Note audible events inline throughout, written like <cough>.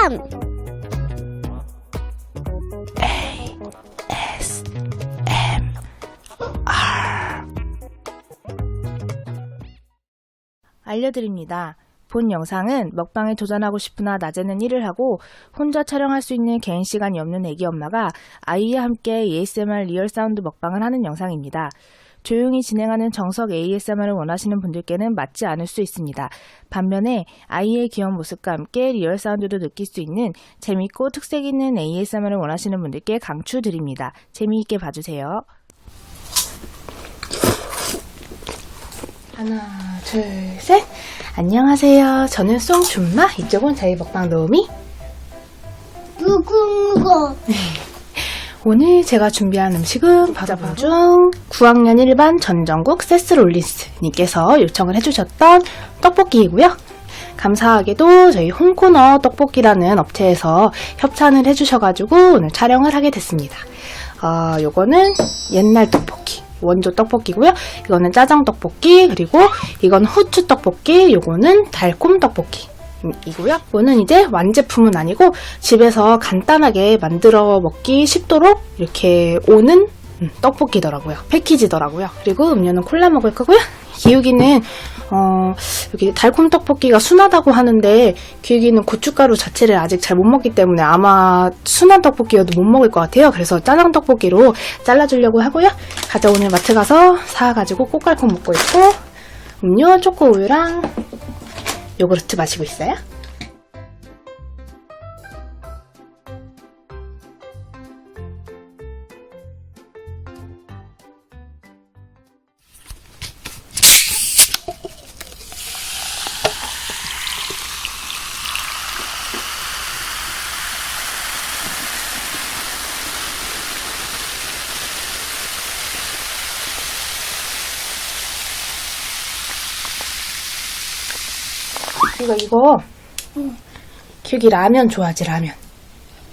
먹방 알려드립니다. 본 영상은 먹방에 도전하고 싶으나 낮에는 일을 하고 혼자 촬영할 수 있는 개인 시간이 없는 애기 엄마가 아이와 함께 ASMR 리얼 사운드 먹방을 하는 영상입니다. 조용히 진행하는 정석 ASMR을 원하시는 분들께는 맞지 않을 수 있습니다. 반면에 아이의 귀여운 모습과 함께 리얼 사운드도 느낄 수 있는 재밌고 특색 있는 ASMR을 원하시는 분들께 강추드립니다. 재미있게 봐주세요. 하나, 둘, 셋. 안녕하세요. 저는 송준마. 이쪽은 저희 먹방 도우미. 누군가 오늘 제가 준비한 음식은 바로 중 9학년 1반 전정국 세스롤린스님께서 요청을 해주셨던 떡볶이이고요. 감사하게도 저희 홍코너 떡볶이라는 업체에서 협찬을 해주셔가지고 오늘 촬영을 하게 됐습니다. 어, 요거는 옛날 떡볶이. 원조 떡볶이고요. 이거는 짜장 떡볶이, 그리고 이건 후추 떡볶이, 요거는 달콤 떡볶이. 이고요. 이거는 이제 완제품은 아니고 집에서 간단하게 만들어 먹기 쉽도록 이렇게 오는 음, 떡볶이더라고요. 패키지더라고요. 그리고 음료는 콜라 먹을 거고요. 기욱이는 어, 여기 달콤 떡볶이가 순하다고 하는데 기욱이는 고춧가루 자체를 아직 잘 못 먹기 때문에 아마 순한 떡볶이여도 못 먹을 것 같아요. 그래서 짜장 떡볶이로 잘라주려고 하고요. 가자 오늘 마트 가서 사가지고 꽃갈콘 먹고 있고 음료 초코 우유랑 요구르트 마시고 있어요. 이거 이거 기욱이 라면 좋아하지 라면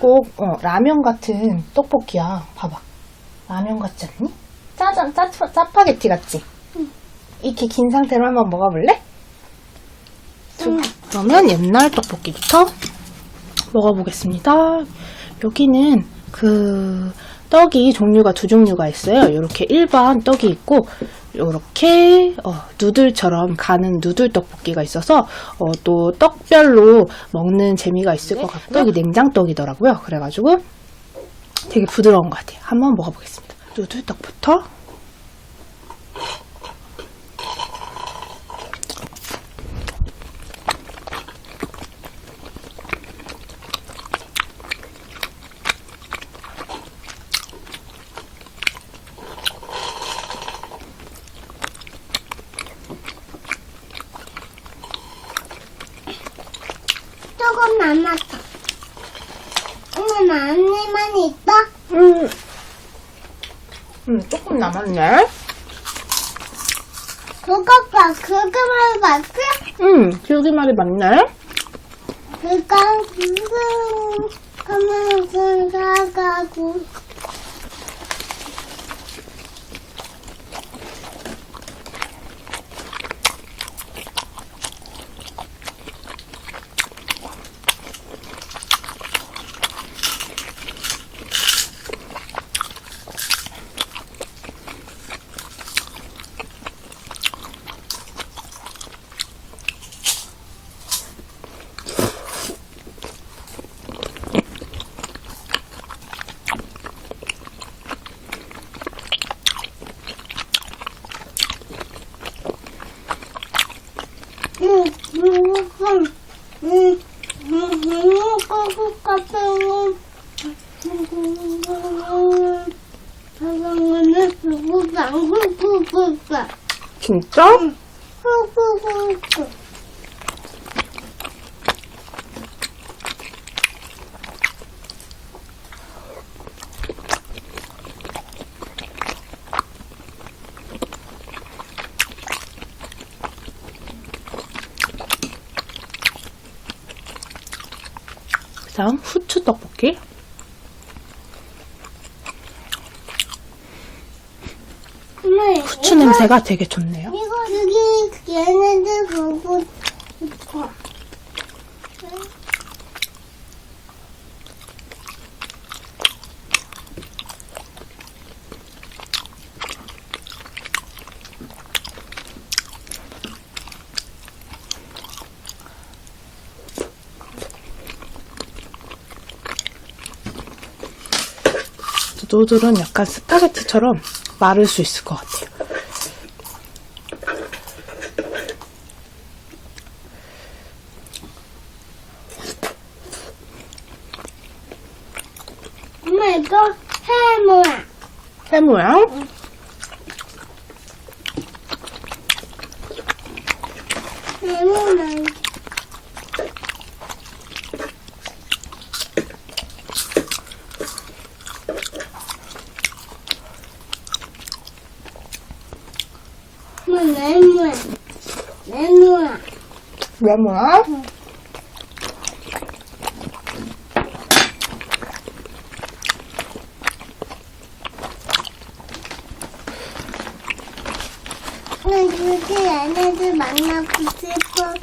꼭 어, 라면 같은 떡볶이야 봐봐 라면 같지 않니? 짜장 짜, 짜파게티 같지? 이렇게 긴 상태로 한번 먹어볼래? 두- 그러면 옛날 떡볶이부터 먹어보겠습니다 여기는 그 떡이 종류가 두 종류가 있어요 이렇게 일반 떡이 있고 이렇게 어, 누들처럼 가는 누들 떡볶이가 있어서 어, 또 떡별로 먹는 재미가 있을 것 같고 떡이 냉장떡이더라고요. 그래가지고 되게 부드러운 것 같아요. 한번 먹어보겠습니다. 누들 떡부터 조금 남았어 엄마 많이만 있어? 음, 음 조금 남았네. 그거가 그거만 봤어? 음, 기억이 말이 맞네. 그니까 그거 가만히 가가고 응, 응, 응, 응, 응, 응, 거기 가서 사랑하는 후후후후후 진짜? 후후후후 그다음 후추 떡볶이. 후추 냄새가 되게 좋네요. 그게 얘네들 보고 싶어. 노들은 약간 스파게트처럼 마를 수 있을 것 같아요. 이거 해모야. 새 모양? 해모는 엄마 네모야. 네모야. 왜 모양? 난 그렇게 얘네들 만나고 싶어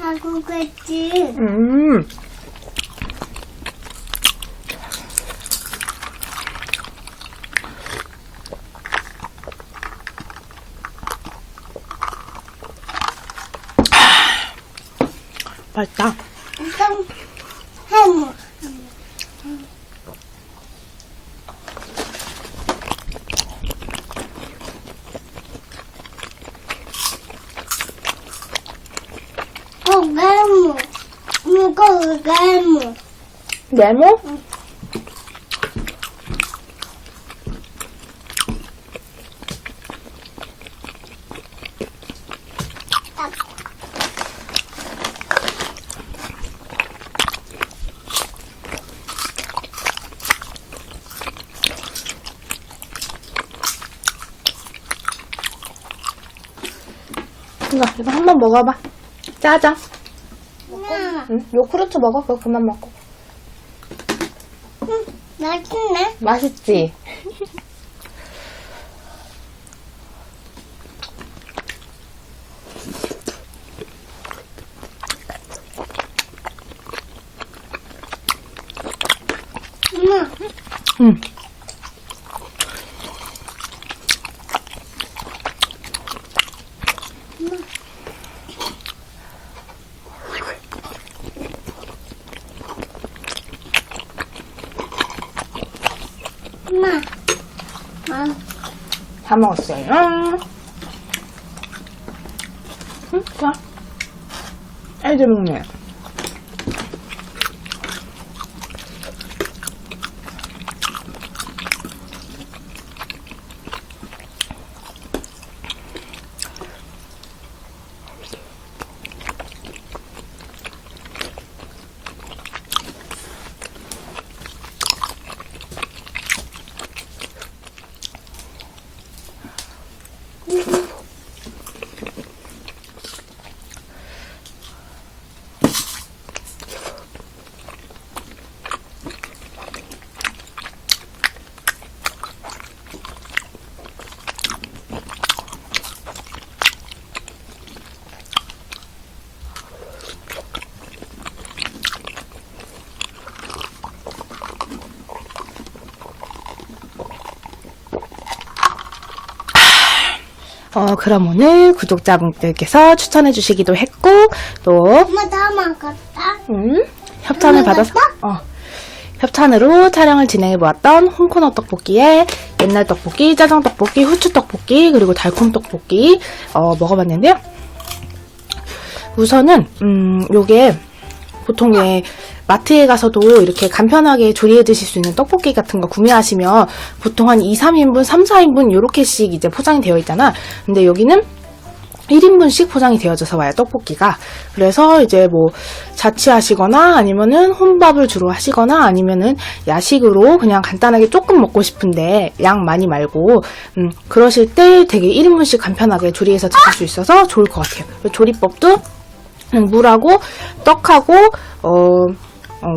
하고 그랬지. 음. 맛있다. 이건 해모. 어, 해모. 이거. 네모? 이거, 이거 한 번 먹어봐. 짜장. 응? 요구르트 먹어. 그거 그만 먹고. 응, 맛있네. 맛있지? 엄마, 응. 엄마. 아, 다 먹었어요. 응, 좋아. 애들 먹네. 어, 그럼 오늘 구독자분들께서 추천해 주시기도 했고, 또, 엄마 다 먹었다. 음, 협찬을 받아서, 먹었어? 어, 협찬으로 촬영을 진행해 보았던 홍코너 떡볶이에 옛날 떡볶이, 짜장 떡볶이, 후추 떡볶이, 그리고 달콤 떡볶이, 어, 먹어봤는데요. 우선은, 음, 요게, 보통 왜 마트에 가서도 이렇게 간편하게 조리해 드실 수 있는 떡볶이 같은 거 구매하시면 보통 한 2, 3인분, 3, 4인분 요렇게씩 이제 포장이 되어 있잖아. 근데 여기는 1인분씩 포장이 되어져서 와요, 떡볶이가. 그래서 이제 뭐 자취하시거나 아니면은 혼밥을 주로 하시거나 아니면은 야식으로 그냥 간단하게 조금 먹고 싶은데 양 많이 말고 음, 그러실 때 되게 1인분씩 간편하게 조리해서 드실 수 있어서 좋을 것 같아요. 조리법도 그냥 물하고 떡하고 어, 어,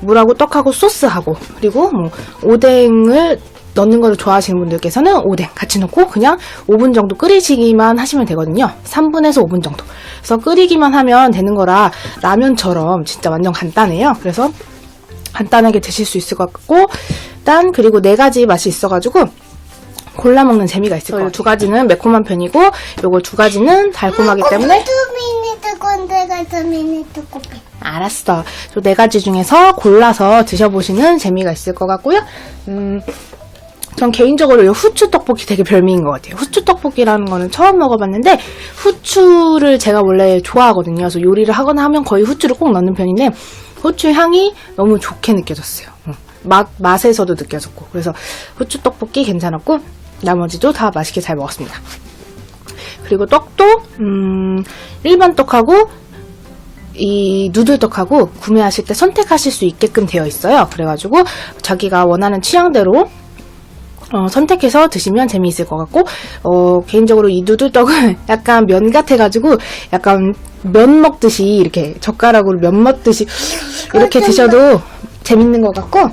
물하고 떡하고 소스하고 그리고 뭐 오뎅을 넣는 거를 좋아하시는 분들께서는 오뎅 같이 넣고 그냥 5분 정도 끓이시기만 하시면 되거든요. 3분에서 5분 정도. 그래서 끓이기만 하면 되는 거라 라면처럼 진짜 완전 간단해요. 그래서 간단하게 드실 수 있을 것 같고 일단 그리고 네 가지 맛이 있어가지고 골라 먹는 재미가 있을 거예요. 두 가지는 매콤한 편이고 요거 두 가지는 달콤하기 때문에 투 미니트 건 내가 재미있는 떡볶이. 알았어. 저 네 가지 중에서 골라서 드셔보시는 재미가 있을 것 같고요. 음, 전 개인적으로 이 후추 떡볶이 되게 별미인 것 같아요. 후추 떡볶이라는 거는 처음 먹어봤는데 후추를 제가 원래 좋아하거든요. 그래서 요리를 하거나 하면 거의 후추를 꼭 넣는 편인데 후추 향이 너무 좋게 느껴졌어요. 음, 맛 맛에서도 느껴졌고 그래서 후추 떡볶이 괜찮았고 나머지도 다 맛있게 잘 먹었습니다. 그리고 떡도 음, 일반 떡하고 이 누들떡하고 구매하실 때 선택하실 수 있게끔 되어 있어요. 그래가지고 자기가 원하는 취향대로 어, 선택해서 드시면 재미있을 것 같고 어, 개인적으로 이 누들떡은 <laughs> 약간 면 같아가지고 약간 면 먹듯이 이렇게 젓가락으로 면 먹듯이 이렇게 드셔도 재밌는 것 같고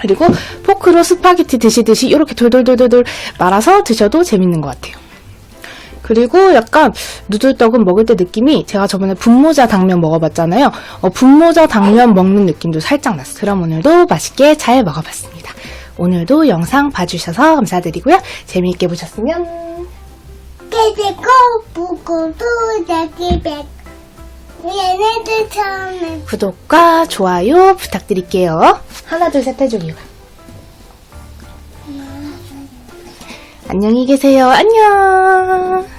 그리고 포크로 스파게티 드시듯이 이렇게 돌돌돌돌돌 말아서 드셔도 재밌는 것 같아요. 그리고 약간 누들떡은 먹을 때 느낌이 제가 저번에 분모자 당면 먹어봤잖아요. 어, 분모자 당면 먹는 느낌도 살짝 났어요. 그럼 오늘도 맛있게 잘 먹어봤습니다. 오늘도 영상 봐주셔서 감사드리고요. 재미있게 보셨으면 깨지고 부고도 자기 백. 얘네들 처음에 구독과 좋아요 부탁드릴게요. 하나 둘 셋 해주기요. 안녕히 계세요. 안녕.